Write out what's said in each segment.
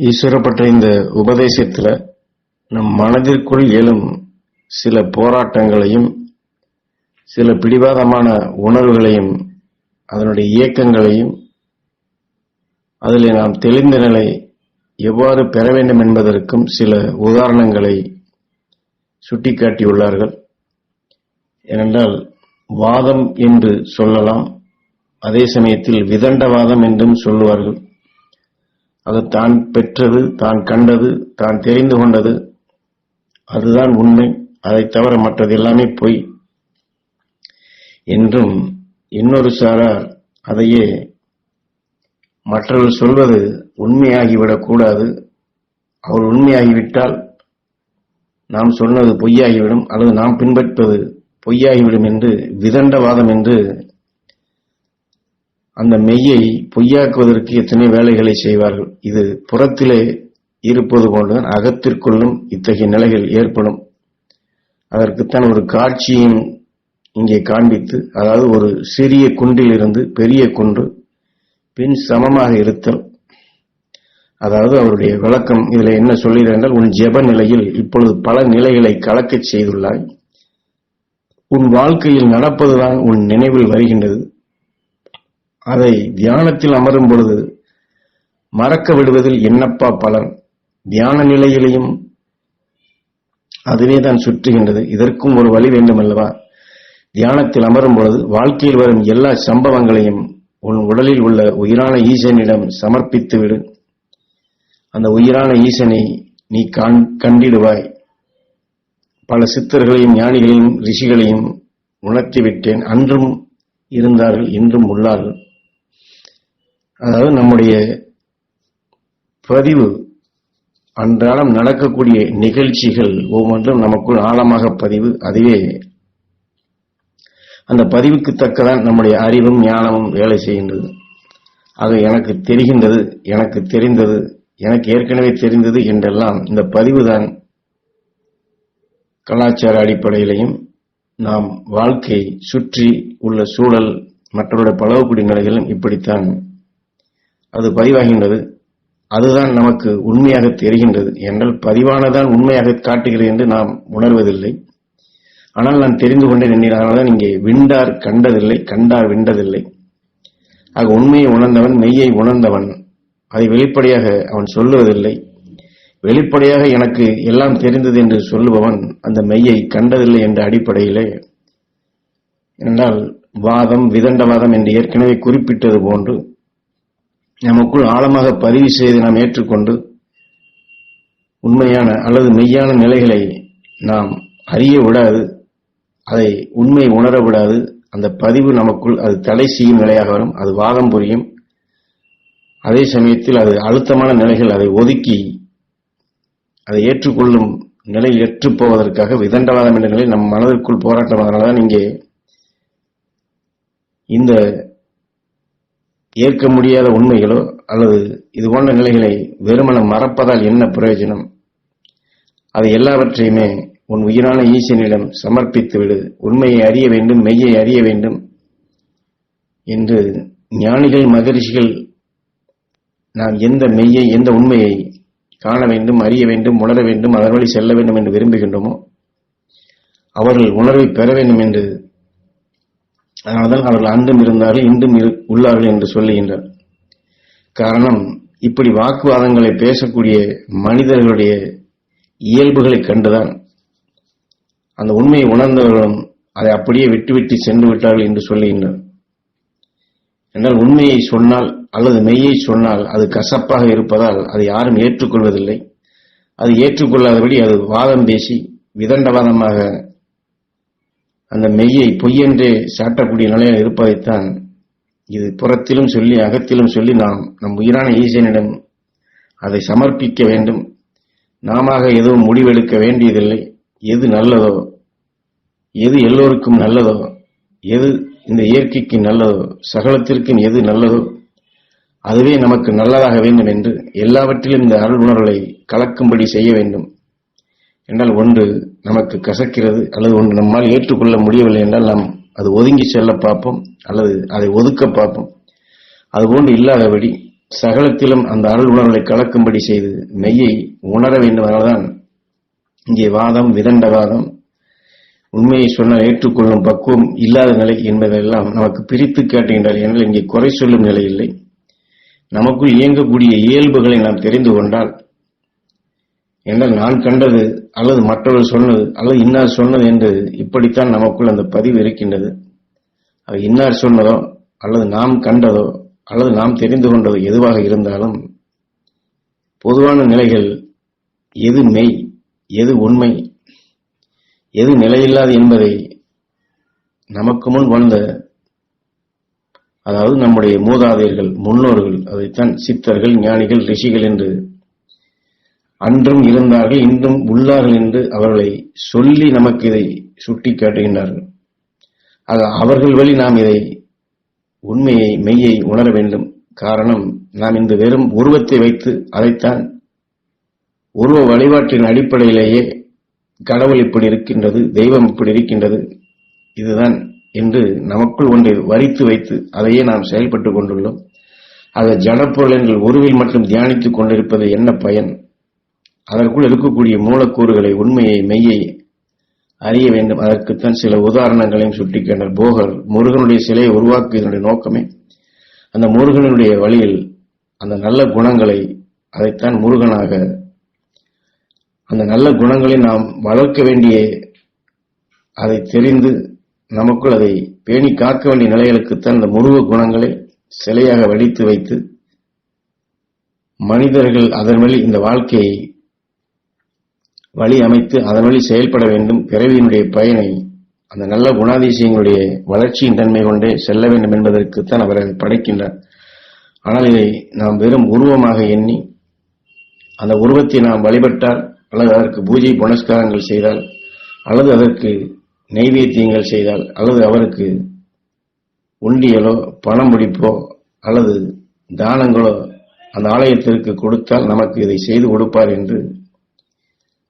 ஈஸ்வரப்பட்ட இந்த உபதேசத்தில் நம் மனதிற்குள் எழும் சில போராட்டங்களையும் சில பிடிவாதமான உணர்வுகளையும் அதனுடைய இயக்கங்களையும் அதில் நாம் தெளிந்த நிலை எவ்வாறு பெற வேண்டும் என்பதற்கும் சில உதாரணங்களை சுட்டிக்காட்டியுள்ளார்கள். ஏனென்றால் வாதம் என்று சொல்லலாம் அதே சமயத்தில் விதண்டவாதம் என்றும் சொல்லுவார்கள். அது தான் பெற்றது தான் கண்டது தான் தெரிந்து கொண்டது. அதுதான் உண்மை. அதை தவிர மற்றது எல்லாமே பொய். என்றும் இன்னொரு சாரார் அதையே மற்றவர் சொல்வது உண்மையாகிவிடக் கூடாது. அவர் உண்மையாகிவிட்டால் நாம் சொன்னது பொய்யாகிவிடும் அல்லது நாம் பின்பற்றுவது பொய்யாகிவிடும் என்று விதண்டவாதம் என்று அந்த மெய்யை பொய்யாக்குவதற்கு எத்தனை வேலைகளை செய்வார்கள்? இது புறத்திலே இருப்பது போன்றுதான் அகத்திற்குள்ளும் இத்தகைய நிலைகள் ஏற்படும். அதற்குத்தான் ஒரு காட்சியும் இங்கே காண்பித்து அதாவது ஒரு சிறிய குன்றிலிருந்து பெரிய குன்று பின் சமமாக இருத்தல். அதாவது அவருடைய விளக்கம் இதில் என்ன சொல்லுகிறார் உன் ஜெப நிலையில் இப்பொழுது பல நிலைகளை கலக்கச் செய்துள்ளாய். உன் வாழ்க்கையில் நடப்பதுதான் உன் நினைவில் வருகின்றது. அதை தியானத்தில் அமரும் பொழுது மறக்க விடுவதில் என்னப்பா பலன்? தியான நிலையிலையும் அதுவே தான் சுற்றுகின்றது. இதற்கும் ஒரு வழி வேண்டும் அல்லவா தியானத்தில் அமரும் பொழுது வாழ்க்கையில் வரும் எல்லா சம்பவங்களையும் உன் உடலில் உள்ள உயிரான ஈசனிடம் சமர்ப்பித்து விடு. அந்த உயிரான ஈசனை நீ கண்டிடுவாய். பல சித்தர்களையும் ஞானிகளையும் ரிஷிகளையும் உணர்த்திவிட்டேன் அன்றும் இருந்தார்கள் இன்றும் உள்ளார்கள். அதாவது நம்முடைய பதிவு அன்றாடம் நடக்கக்கூடிய நிகழ்ச்சிகள் ஒவ்வொன்றும் நமக்குள் ஆழமாக பதிவு அதுவே அந்த பதிவுக்கு தக்கதான் நம்முடைய அறிவும் ஞானமும் வேலை செய்கின்றது. ஆக எனக்கு தெரிகின்றது எனக்கு தெரிந்தது எனக்கு ஏற்கனவே தெரிந்தது என்றெல்லாம் இந்த பதிவுதான் கலாச்சார அடிப்படையிலையும் நாம் வாழ்க்கை சுற்றி உள்ள சூழல் மற்றவருடைய பழகக்கூடிய நிலைகளும் இப்படித்தான் அது பதிவாகின்றது. அதுதான் நமக்கு உண்மையாக தெரிகின்றது. என்றால் பதிவானதான் உண்மையாக காட்டுகிறது என்று நாம் உணர்வதில்லை. ஆனால் நான் தெரிந்து கொண்டேன் எண்ணி அதனால்தான் இங்கே விண்டார் கண்டதில்லை கண்டார் விண்டதில்லை. ஆக உண்மையை உணர்ந்தவன் மெய்யை உணர்ந்தவன். அதை வெளிப்படையாக அவன் சொல்லுவதில்லை. வெளிப்படையாக எனக்கு எல்லாம் தெரிந்தது என்று சொல்லுபவன் அந்த மெய்யை கண்டதில்லை என்ற அடிப்படையிலே. என்றால் வாதம் விதண்டவாதம் என்று ஏற்கனவே குறிப்பிட்டது போன்று நமக்குள் ஆழமாக பதிவு செய்து நாம் ஏற்றுக்கொண்டு உண்மையான அல்லது மெய்யான நிலைகளை நாம் அறிய விடாது அதை உண்மை உணர விடாது அந்த பதிவு நமக்குள் அது தடை செய்யும் நிலையாக வரும் அது வாதம் புரியும். அதே சமயத்தில் அது அழுத்தமான நிலைகள் அதை ஒதுக்கி அதை ஏற்றுக்கொள்ளும் நிலை ஏற்றுப்போவதற்காக விதண்டவாதம் என்ற நிலை நம் மனதிற்குள் போராட்டம் அதனால்தான் இங்கே இந்த ஏற்க முடியாத உண்மைகளோ அல்லது இது போன்ற நிலைகளை வெறுமன மறப்பதால் என்ன பிரயோஜனம்? அதை எல்லாவற்றையுமே உன் உயிரான ஈசனிடம் சமர்ப்பித்து விடு. உண்மையை அறிய வேண்டும் மெய்யை அறிய வேண்டும் என்று ஞானிகள் மகரிஷிகள் நாம் எந்த மெய்யை எந்த உண்மையை காண வேண்டும் அறிய வேண்டும் உணர வேண்டும் அதன் வழி செல்ல வேண்டும் என்று விரும்புகின்றோமோ அவர்கள் உணர்வை பெற வேண்டும் என்று அதனால்தான் அவர்கள் அன்றும் இருந்தார்கள் இன்றும் இரு- உள்ளார்கள் என்று சொல்லுகின்றார். காரணம் இப்படி வாக்குவாதங்களை பேசக்கூடிய மனிதர்களுடைய இயல்புகளை கண்டுதான். அந்த உண்மையை உணர்ந்தவர்களும் அதை அப்படியே விட்டுவிட்டு சென்று விட்டார்கள் என்று சொல்லுகின்றனர் என்றால் உண்மையை சொன்னால் அல்லது மெய்யை சொன்னால் அது கசப்பாக இருப்பதால் அதை யாரும் ஏற்றுக்கொள்வதில்லை. அது ஏற்றுக்கொள்ளாதபடி அது வாதம் பேசி விதண்டவாதமாக அந்த மெய்யை பொய்யென்றே சாட்டக்கூடிய நிலையில் இருப்பதைத்தான் இது புறத்திலும் சொல்லி அகத்திலும் சொல்லி நாம் நம் உயிரான ஈசனிடம் அதை சமர்ப்பிக்க வேண்டும். நாம எதுவும் முடிவெடுக்க வேண்டியதில்லை. எது நல்லதோ எது எல்லோருக்கும் நல்லதோ எது இந்த இயற்கைக்கு நல்லதோ சகலத்திற்கும் எது நல்லதோ அதுவே நமக்கு நல்லதாக வேண்டும் என்று எல்லாவற்றிலும் இந்த அருள் உணர்வுகளை கலக்கும்படி செய்ய வேண்டும். என்றால் ஒன்று நமக்கு கசக்கிறது அல்லது ஒன்று நம்மால் ஏற்றுக்கொள்ள முடியவில்லை என்றால் நாம் அது ஒதுங்கி செல்ல பார்ப்போம் அல்லது அதை ஒதுக்க பார்ப்போம். அதுபோன்று இல்லாதபடி சகலத்திலும் அந்த அருள் உணர்வுகளை கலக்கும்படி செய்து மெய்யை உணர வேண்டும் அதனால்தான் இங்கே வாதம் விதண்டவாதம் உண்மையை சொன்னால் ஏற்றுக்கொள்ளும் பக்குவம் இல்லாத நிலை என்பதெல்லாம் நமக்கு பிரித்து காட்டுகின்றார் என்றால் இங்கே குறை சொல்லும் நிலை இல்லை. நமக்குள் இயங்கக்கூடிய இயல்புகளை நாம் தெரிந்து கொண்டால் என்றால் நான் கண்டது அல்லது மற்றவர் சொன்னது அல்லது இன்னார் சொன்னது என்று இப்படித்தான் நமக்குள் அந்த பதிவு இருக்கின்றது. அது இன்னார் சொன்னதோ அல்லது நாம் கண்டதோ அல்லது நாம் தெரிந்து கொண்டதோ எதுவாக இருந்தாலும் பொதுவான நிலைகள் எது மெய் எது உண்மை எது நிலையில்லாது என்பதை நமக்கு முன் வந்த அதாவது நம்முடைய மூதாதையர்கள் முன்னோர்கள் அதைத்தான் சித்தர்கள் ஞானிகள் ரிஷிகள் என்று அன்றும் இருந்தார்கள் இன்றும் உள்ளார்கள் என்று அவர்களை சொல்லி நமக்கு இதை சுட்டி காட்டுகின்றார்கள். அது அவர்கள் வழி நாம் இதை உண்மையை மெய்யை உணர வேண்டும். காரணம் நாம் இந்த வெறும் உருவத்தை வைத்து அதைத்தான் உருவ வழிபாட்டின் அடிப்படையிலேயே கடவுள் இப்படி இருக்கின்றது தெய்வம் இப்படி இருக்கின்றது இதுதான் என்று நமக்குள் ஒன்றை வரித்து வைத்து அதையே நாம் செயல்பட்டுக் கொண்டுள்ளோம். அதை ஜடப்பொருள் எங்கள் உருவில் மட்டும் தியானித்துக் கொண்டிருப்பது என்ன பயன்? அதற்குள் இருக்கக்கூடிய மூலக்கூறுகளை உண்மையை மெய்யை அறிய வேண்டும். அதற்குத்தான் சில உதாரணங்களையும் சுட்டிக்காட்டார் போகர் முருகனுடைய சிலையை உருவாக்குவதனுடைய நோக்கமே. அந்த முருகனுடைய வழியில் அந்த நல்ல குணங்களை அதைத்தான் முருகனாக அந்த நல்ல குணங்களை நாம் வளர்க்க வேண்டிய அதை தெரிந்து நமக்குள் அதை பேணி காக்க வேண்டிய நிலைகளுக்குத்தான் அந்த முருக குணங்களை சிலையாக வடித்து வைத்து மனிதர்கள் அதன் வழி இந்த வாழ்க்கையை வழி அமைத்து அதன் வழி செயல்பட வேண்டும். பிறவியினுடைய பயனை அந்த நல்ல குணாதிசயங்களுடைய வளர்ச்சியின் தன்மை கொண்டே செல்ல வேண்டும் என்பதற்குத்தான் அவர் அதை படைக்கின்றார். ஆனால் இதை நாம் வெறும் உருவமாக எண்ணி அந்த உருவத்தை நாம் வழிபட்டால் அல்லது அதற்கு பூஜை புனஸ்காரங்கள் செய்தால் அல்லது அதற்கு நெய்வேத்தியங்கள் செய்தால் அல்லது அவருக்கு உண்டியலோ பணம் முடிப்போ அல்லது தானங்களோ அந்த ஆலயத்திற்கு கொடுத்தால் நமக்கு இதை செய்து கொடுப்பார் என்று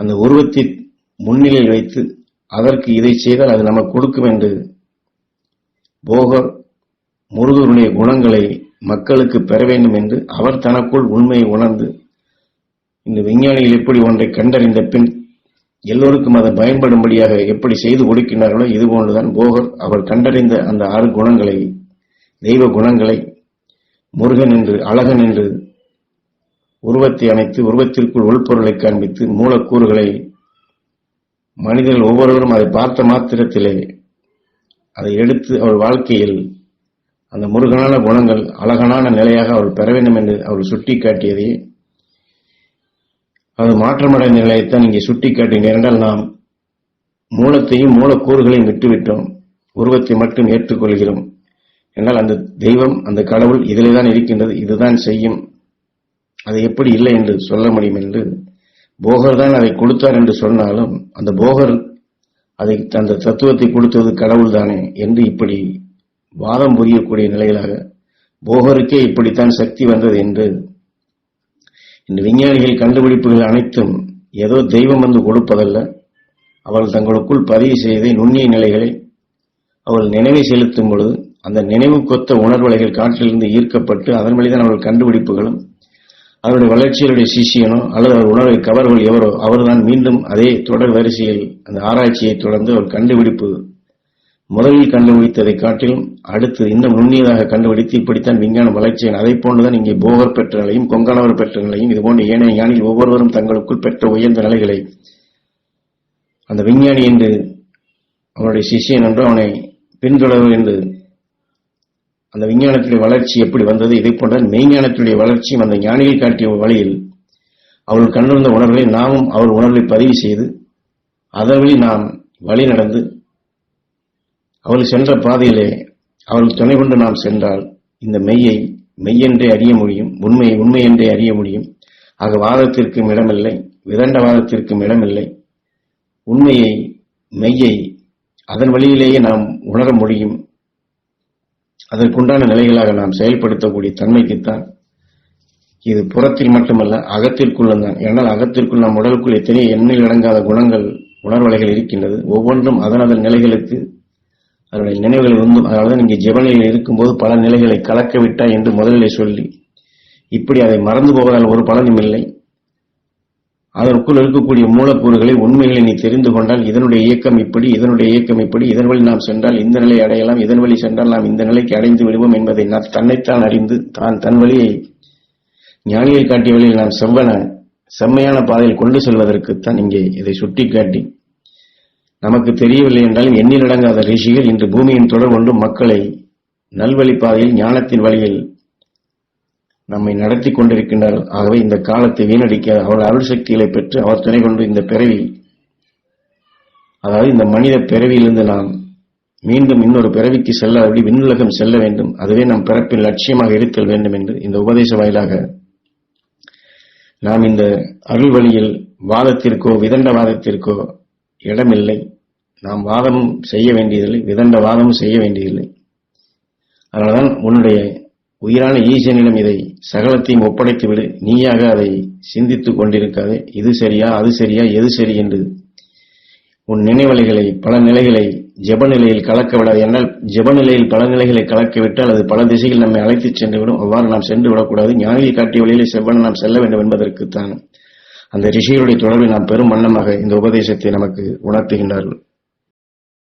அந்த உருவத்தை முன்னிலையில் வைத்து அதற்கு இதை செய்தால் அது நமக்கு கொடுக்கும் என்று போகர் முருகனுடைய குணங்களை மக்களுக்கு பெற வேண்டும் என்று அவர் தனக்குள் உண்மையை உணர்ந்து இந்த விஞ்ஞானிகள் எப்படி ஒன்றை கண்டறிந்த பின் எல்லோருக்கும் அதை பயன்படும்படியாக எப்படி செய்து கொடுக்கின்றார்களோ இதுபோன்றுதான் போகர் அவர் கண்டறிந்த அந்த ஆறு குணங்களை தெய்வ குணங்களை முருகன் என்று அழகன் என்று உருவத்தை அமைத்து உருவத்திற்குள் உள்பொருளை காண்பித்து மூலக்கூறுகளை மனிதர்கள் ஒவ்வொருவரும் அதை பார்த்த மாத்திரத்திலே அதை எடுத்து அவள் வாழ்க்கையில் அந்த முருகனான குணங்கள் அழகனான நிலையாக அவள் பெற வேண்டும் என்று அவள் சுட்டிக்காட்டியதே. அது மாற்றமடைந்த நிலையைத்தான் இங்கே சுட்டிக்காட்டினேன் என்றால் நாம் மூலத்தையும் மூலக்கூறுகளையும் விட்டுவிட்டோம். உருவத்தை மட்டும் ஏற்றுக்கொள்கிறோம். என்றால் அந்த தெய்வம் அந்த கடவுள் இதிலே தான் இருக்கின்றது இதுதான் செய்யும். அது எப்படி இல்லை என்று சொல்ல முடியும் என்று போகர் தான் அதை கொடுத்தார் என்று சொன்னாலும் அந்த போகர் அதை அந்த தத்துவத்தை கொடுத்தது கடவுள் தானே என்று இப்படி வாதம் புரியக்கூடிய நிலையிலாக போகருக்கே இப்படித்தான் சக்தி வந்தது என்று இந்த விஞ்ஞானிகள் கண்டுபிடிப்புகள் அனைத்தும் ஏதோ தெய்வம் வந்து கொடுப்பதல்ல. அவள் தங்களுக்குள் பதிவு செய்த நுண்ணிய நிலைகளை அவள் நினைவை செலுத்தும் பொழுது அந்த நினைவு கொத்த உணர்வலைகள் காற்றிலிருந்து ஈர்க்கப்பட்டு அதன் வழிதான் அவள் கண்டுபிடிப்புகளும் அவருடைய வளர்ச்சியினுடைய சிஷியனோ அல்லது அவர் உணர்வை கவர்கள் எவரோ அவர்தான் மீண்டும் அதே தொடர் வரிசையில் அந்த ஆராய்ச்சியை தொடர்ந்து அவர் கண்டுபிடிப்பு முதலில் கண்டுபிடித்ததை காட்டிலும் அடுத்து இன்னும் நுண்ணியதாக கண்டுபிடித்து இப்படித்தான் விஞ்ஞான வளர்ச்சியின் அதை போன்றுதான் இங்கே போகர் பெற்ற நிலையும் கொங்கணவர் பெற்ற நிலையும் இதுபோன்ற ஏனைய ஞானிகள் ஒவ்வொருவரும் தங்களுக்குள் பெற்ற உயர்ந்த நிலைகளை அந்த விஞ்ஞானி என்று அவனுடைய சிஷியன் என்று அவனை பின்தொடர்வு என்று அந்த விஞ்ஞானத்துடைய வளர்ச்சி எப்படி வந்தது? இதை போன்ற மெய்ஞானத்துடைய வளர்ச்சியும் அந்த ஞானிகள் காட்டிய வழியில் அவள் கண்டிருந்த உணர்வை நாமும் அவர் உணர்வை பதிவு செய்து அதன் வழி நாம் வழி நடந்து அவள் சென்ற பாதையிலே அவர்கள் துணை கொண்டு நாம் சென்றால் இந்த மெய்யை மெய்யென்றே அறிய முடியும் உண்மையை உண்மை என்றே அறிய முடியும். ஆக வாதத்திற்கும் இடமில்லை விதண்ட வாதத்திற்கும் இடமில்லை. உண்மையை மெய்யை அதன் வழியிலேயே நாம் உணர முடியும். அதற்குண்டான நிலைகளாக நாம் செயல்படுத்தக்கூடிய தன்மைக்குத்தான் இது புறத்தில் மட்டுமல்ல அகத்திற்குள்ளும் தான். ஏனால் அகத்திற்குள் நம் உடலுக்குள் எத்தனை எண்ணில் அடங்காத குணங்கள் உணர்வலைகள் இருக்கின்றது. ஒவ்வொன்றும் அதன் அதன் நிலைகளுக்கு அதனுடைய நினைவுகள் இருந்தும் அதாவது நீங்கள் ஜெபநிலையில் இருக்கும்போது பல நிலைகளை கலக்க விட்டாய் என்று முதலிலே சொல்லி இப்படி அதை மறந்து போவதால் ஒரு பலனும் இல்லை. அதற்குள் இருக்கக்கூடிய மூலக்கூறுகளை உண்மைகளை நீ தெரிந்து கொண்டால் இதனுடைய இயக்கம் இப்படி இதனுடைய இயக்கம் இப்படி இதன் வழி நாம் சென்றால் இந்த நிலை அடையலாம் இதன் வழி சென்றால் நாம் இந்த நிலைக்கு அடைந்து விடுவோம் என்பதை நான் தன்னைத்தான் அறிந்து தான் தன் வழியை ஞானியை காட்டிய வழியில் நாம் செவ்வன செம்மையான பாதையில் கொண்டு செல்வதற்குத்தான் இங்கே இதை சுட்டிக்காட்டி. நமக்கு தெரியவில்லை என்றாலும் எண்ணிலடங்காத ரிஷிகள் இன்று பூமியின் தொடர் கொண்டு மக்களை நல்வழி பாதையில் ஞானத்தின் வழியில் நம்மை நடத்தி கொண்டிருக்கின்றார்கள் ஆகவே இந்த காலத்தை வீணடிக்க அவர்கள் அருள் சக்திகளை பெற்று அவர் துணை கொண்டு இந்த பிறவி அதாவது இந்த மனித பிறவியிலிருந்து நாம் மீண்டும் இன்னொரு பிறவிக்கு செல்லாதபடி விண்ணுலகம் செல்ல வேண்டும். அதுவே நம் பிறப்பின் லட்சியமாக இருத்தல் வேண்டும் என்று இந்த உபதேச வாயிலாக நாம் இந்த அருள் வழியில் வாதத்திற்கோ விதண்ட வாதத்திற்கோ இடமில்லை. நாம் வாதமும் செய்ய வேண்டியதில்லை விதண்ட வாதமும் செய்ய வேண்டியதில்லை. அதனால்தான் உன்னுடைய உயிரான ஈசனிடம் இதை சகலத்தையும் ஒப்படைத்து விடு நீயாக அதை சிந்தித்துக் கொண்டிருக்காதே. இது சரியா அது சரியா எது சரி என்று உன் நினைவலைகளை பல நிலைகளை ஜெப நிலையில் கலக்க விடாது. என்றால் ஜெப நிலையில் பல நிலைகளை கலக்க விட்டால் அது பல திசையில் நம்மை அழைத்துச் சென்று விடும் அவ்வாறு நாம் சென்று விடக்கூடாது. ஞானியை காட்டிய வழியிலே செவ்வன நாம் செல்ல வேண்டும் என்பதற்குத்தான் அந்த ரிஷிகளுடைய தொடர்பை நாம் பெரும் வண்ணமாக இந்த உபதேசத்தை நமக்கு உணர்த்துகின்றார்கள்.